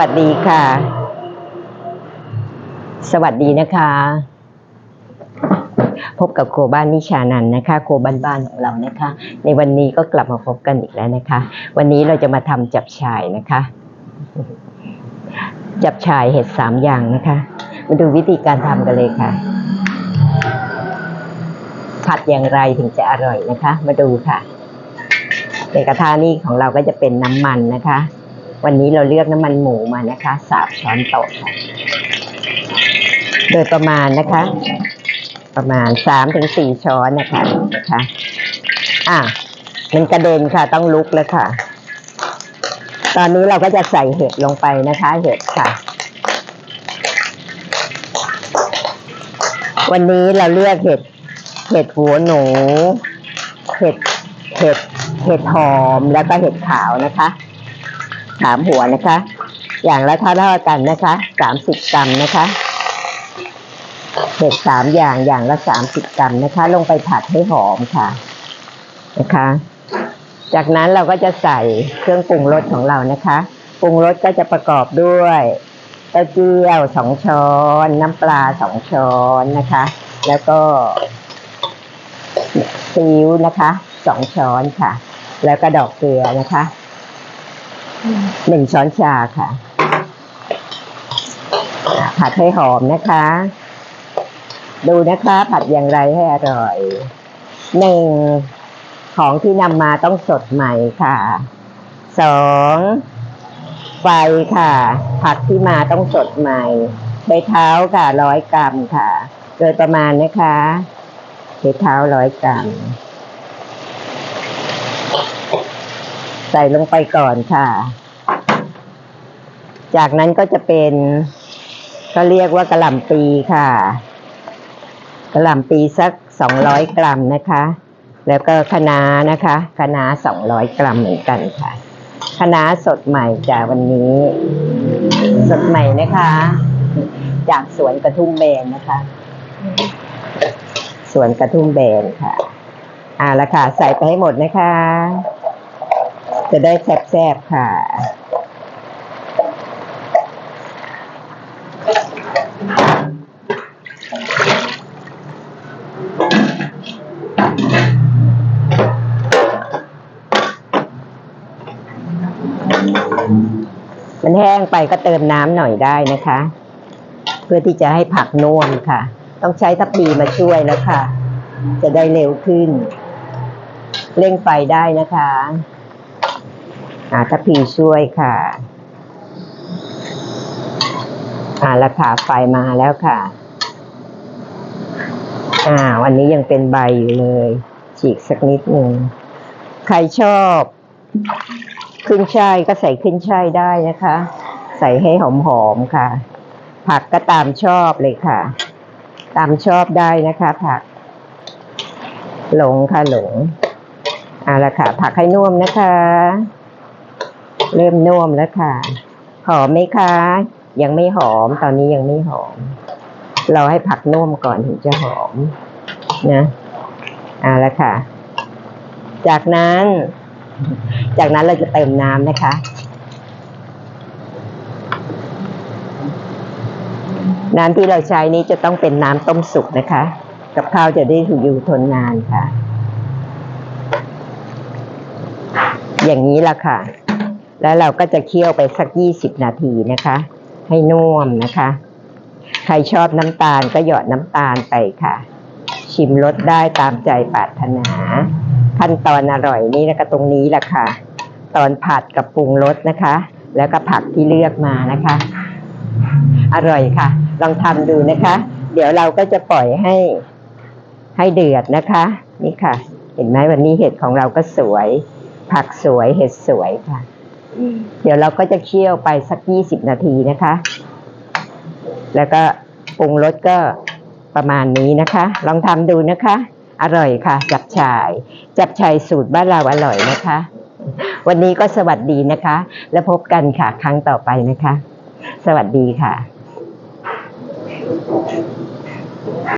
วัสดีค่ะ สวัสดีนะคะ พบกับโคบ้านนิชานันนะคะ โครัวบ้านของเรานะคะ ในวันนี้ก็กลับมาพบกันอีกแล้วนะคะ วันนี้เราจะมาทำจับฉ่ายนะคะ จับฉ่ายเห็ดสามอย่างนะคะ มาดูวิธีการทำกันเลยค่ะ ผัดอย่างไรถึงจะอร่อยนะคะ มาดูค่ะในกระทะนี่ของเราก็จะเป็นน้ำมันนะคะ วันนี้เราเลือกน้ำมันหมูมานะคะสามช้อนโต๊ะค่ะโดยประมาณนะคะ ประมาณสามถึงสี่ช้อนนะคะนะคะอะมันกระเด็นค่ะต้องลุกแล้วค่ะ ตอนนี้เราก็จะใส่เห็ดลงไปนะคะ เห็ดค่ะ วันนี้เราเลือกเห็ด เห็ดหัวหนู เห็ด เห็ด เห็ดหอมแล้วก็เห็ดขาวนะคะ สามหัวนะคะ อย่างละเท่าเท่าๆกันนะคะสามสิบกรัมนะคะเห็ดสามอย่างอย่างละสามสิบกรัมนะคะ ลงไปผัดให้หอมค่ะนะคะ จากนั้นเราก็จะใส่เครื่องปรุงรสของเรานะคะปรุงรสก็จะประกอบด้วยเต้าเจี้ยวสองช้อน น้ำปลาสองช้อนนะคะ แล้วก็ซีอิ๊วนะคะสองช้อนค่ะ แล้วก็ดอกเกลือนะคะ หนึ่งช้อนชาค่ะ ผัดให้หอมนะคะ ดูนะคะผัดอย่างไรให้อร่อยหนึ่งของที่นำมาต้องสดใหม่ค่ะสองไฟค่ะ ผักที่มาต้องสดใหม่ใบเท้าค่ะร้อยกรัมค่ะ โดยประมาณนะคะใบเท้าร้อยกรัม ใส่ลงไปก่อนค่ะ จากนั้นก็จะเป็นก็เรียกว่ากระหล่ำปีค่ะ กระหล่ำปีสักสองร้อยกรัมนะคะ แล้วก็คะน้านะคะคะน้าสองร้อยกรัมเหมือนกันค่ะคะน้าสดใหม่จากวันนี้ สดใหม่นะคะ จากสวนกระทุ่มแบนนะคะ สวนกระทุ่มแบนค่ะอ่าละค่ะ ใส่ไปให้หมดนะคะ จะได้แซ่บๆค่ะ มันแห้งไปก็เติมน้ำหน่อยได้นะคะ เพื่อที่จะให้ผักนุ่มค่ะ ต้องใช้ทัพพีมาช่วยแล้วค่ะจะได้เร็วขึ้น เร่งไฟได้นะคะ อ่าทัพพีช่วยค่ะ อ่าแล้วค่ะไฟมาแล้วค่ะ อ่า วันนี้ยังเป็นใบอยู่เลย ฉีกสักนิดหนึ่ง ใครชอบ ขึ้นช่ายก็ใส่ขึ้นช่ายได้นะคะ ใส่ให้หอมๆค่ะ ผักก็ตามชอบเลยค่ะ ตามชอบได้นะคะผัก หลงค่ะหลงเอาละค่ะผักให้นุ่มนะคะ เริ่มนุ่มแล้วค่ะ หอมไหมคะ ยังไม่หอม ตอนนี้ยังไม่หอม เราให้ผักนุ่มก่อนถึงจะหอม นะเอาละค่ะ จากนั้น จากนั้นเราจะเติมน้ำนะคะ น้ำที่เราใช้นี้จะต้องเป็นน้ำต้มสุกนะคะ กับข้าวจะได้อยู่ทนนานค่ะ อย่างนี้ละค่ะ แล้วเราก็จะเคี่ยวไปสักยี่สิบนาทีนะคะ ให้นุ่มนะคะ ใครชอบน้ำตาลก็หยอดน้ำตาลไปค่ะ ชิมรสได้ตามใจปรารถนา ขั้นตอนอร่อยนี่นะคะตรงนี้แหละค่ะ ตอนผัดกับปรุงรสนะคะ แล้วก็ผักที่เลือกมานะคะ อร่อยค่ะ ลองทำดูนะคะ เดี๋ยวเราก็จะปล่อยให้ให้เดือดนะคะ นี่ค่ะ เห็นไหมวันนี้เห็ดของเราก็สวย ผักสวยเห็ดสวยค่ะ เดี๋ยวเราก็จะเคี่ยวไปสักยี่สิบนาทีนะคะ แล้วก็ปรุงรสก็ประมาณนี้นะคะ ลองทำดูนะคะ อร่อยค่ะ จับฉ่าย จับฉ่ายสูตรบ้านเราอร่อยนะคะ วันนี้ก็สวัสดีนะคะ แล้วพบกันค่ะ ครั้งต่อไปนะคะ สวัสดีค่ะ